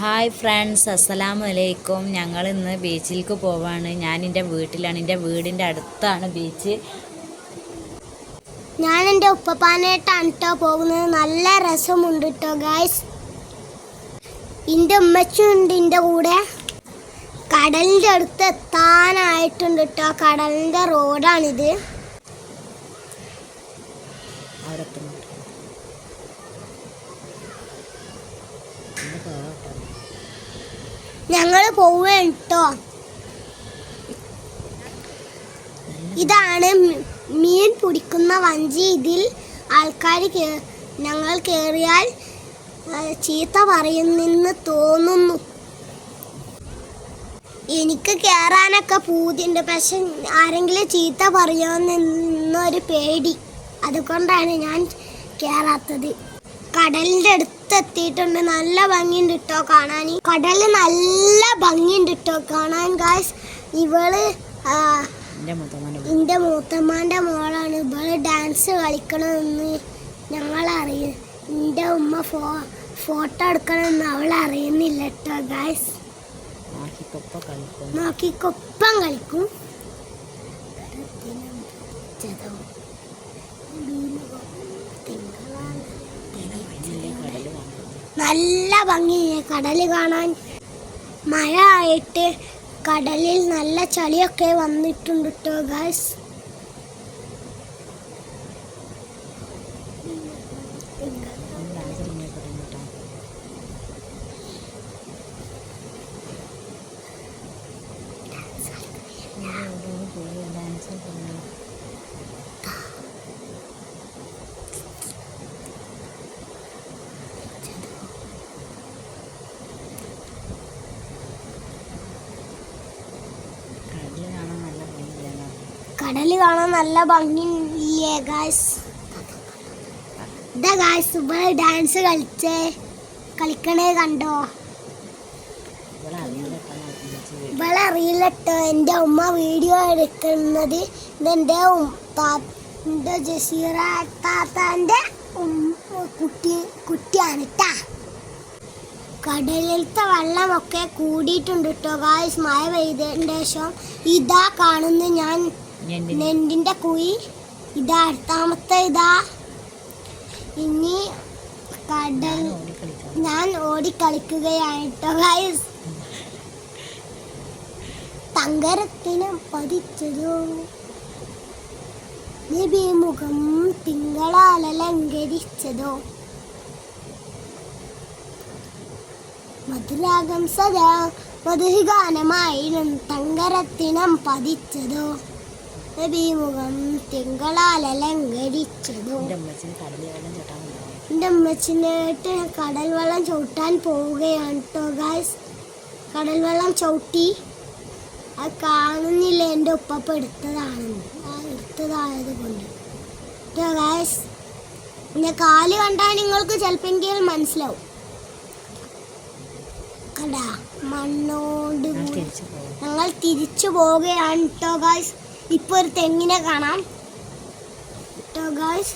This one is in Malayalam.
ഹായ് ഫ്രണ്ട്സ് അസ്സലാമു അലൈക്കും ഞങ്ങൾ ഇന്ന് ബീച്ചിലേക്ക് പോവാണ്. ഞാൻ എന്റെ വീട്ടിലാണ്. എന്റെ വീടിന്റെ അടുത്താണ് ബീച്ച്. ഞാൻ എന്റെ ഉപ്പപ്പാനായിട്ടാണ് കേട്ടോ പോകുന്നത്. നല്ല രസമുണ്ട് കേട്ടോ ഗായ്സ് എന്റെ ഉമ്മച്ചുണ്ട് എന്റെ കൂടെ. കടലിന്റെ അടുത്ത് എത്താനായിട്ടുണ്ട് കേട്ടോ കടലിന്റെ റോഡാണിത് അവിടെ എത്തുന്നുണ്ട് ഇന്ന് പോവാം കേട്ടോ. ഞങ്ങൾ പോവുകയാണ് കേട്ടോ ഇതാണ് മീൻ പിടിക്കുന്ന വഞ്ചി. ഇതിൽ ആൾക്കാർ ഞങ്ങൾ കയറിയാൽ ചീത്ത പറയുന്നെന്ന് തോന്നുന്നു. എനിക്ക് കയറാനൊക്കെ പൂതിയുണ്ട്. പക്ഷെ ആരെങ്കിലും ചീത്ത പറയുമെന്നൊരു പേടി. അതുകൊണ്ടാണ് ഞാൻ കയറാത്തത് കടലിന്റെ അടുത്ത് എത്തിയിട്ടുണ്ട്. നല്ല ഭംഗിയുണ്ട് കേട്ടോ കാണാൻ കടൽ നല്ല ഭംഗിയുണ്ട് കേട്ടോ കാണാൻ ഗായ്സ് ഇവൾ എന്റെ എന്റെ മുത്തമ്മന്റെ മോളാണ്. ഇവൾ ഡാൻസ് കളിക്കണമെന്ന് ഞങ്ങൾ അറിയും എന്റെ ഉമ്മ ഫോ ഫോട്ടോ എടുക്കണമെന്ന് അവൾ അറിയുന്നില്ല കേട്ടോ ഗായ്സ് നോക്കിക്കൊപ്പം കളിക്കും. അതിനല്ലേ കടൽ കാണുന്നത് നല്ല ഭംഗി കടൽ കാണാൻ മഴ ആയിട്ട് കടലിൽ നല്ല ചളിയൊക്കെ വന്നിട്ടുണ്ട് കേട്ടോ ഗായ്സ് ഇങ്ങനെ പറയുന്നു കേട്ടോ ഡാൻസ് പറഞ്ഞു കടൽ കാണാൻ നല്ല ഭംഗിയില്ല കടൽ കാണാൻ നല്ല ഭംഗിയില്ലേ ഗായ്സ് ഇതാ ഗായ്സ് ഡാൻസ് കളിച്ചേ. കളിക്കണേ കണ്ടോ? ഇവിടെ അറിയില്ലട്ടോ എന്റെ ഉമ്മ വീഡിയോ എടുക്കുന്നത് ഇതെന്റെ എന്റെ ജസീറ താത്താന്റെ കുട്ടി കുട്ടിയാണ് കേട്ടാ കടലിലത്തെ വെള്ളമൊക്കെ കൂടിയിട്ടുണ്ട് കേട്ടോ ഗായ്സ് മഴ പെയ്തതിന്റെ ശേഷം ഇതാ കാണുന്നു ഞാൻ നെണ്ടിന്റെ കുഴി. ഇതാ അടുത്താമത്തെ ഇതാ. ഇനി കടൽ. ഞാൻ ഓടിക്കളിക്കുകയാണ് കേട്ടോ ഗായ്സ് തങ്കരത്തിന് പതിച്ചതോ നബിമുഖം തിങ്കളാലലങ്കരിച്ചതോ മധുരാഗം സദാ മധുഗാനമായിരം തങ്കരത്തിനം പതിച്ചതോ? നബിമുഖം ചട്ടാൻ ഉണ്ടാവും എന്റെ അമ്മച്ചിനായിട്ട് കടൽ വെള്ളം ചവിട്ടാൻ പോവുകയാണ് കേട്ടോ ഗായ്സ് കടൽ വെള്ളം ചവിട്ടി. അത് കാണുന്നില്ല എന്റെ ഉപ്പപ്പ എടുത്തതാണെന്ന്. ആ എടുത്തതായത് കൊണ്ട്. കേട്ടോ ഗായ്സ് എന്റെ കാൽ കണ്ടാൽ നിങ്ങൾക്ക് ചിലപ്പോൾ മനസ്സിലാവും. കടാ മണ്ണോണ്ട് ഞങ്ങൾ തിരിച്ചു പോവുകയാണ് കേട്ടോ ഗായ്സ് ഇപ്പോൾ ഒരു തെങ്ങിനെ കാണാം. ഗായ്സ്